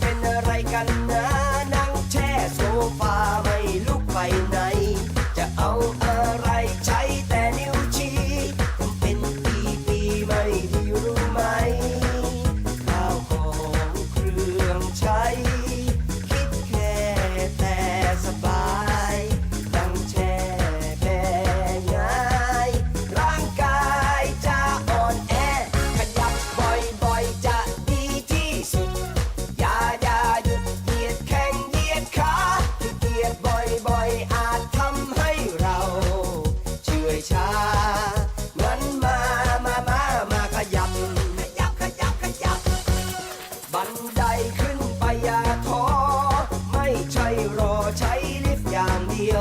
เป็นอะไรกันนะนั่งแช่โซฟา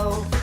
Oh.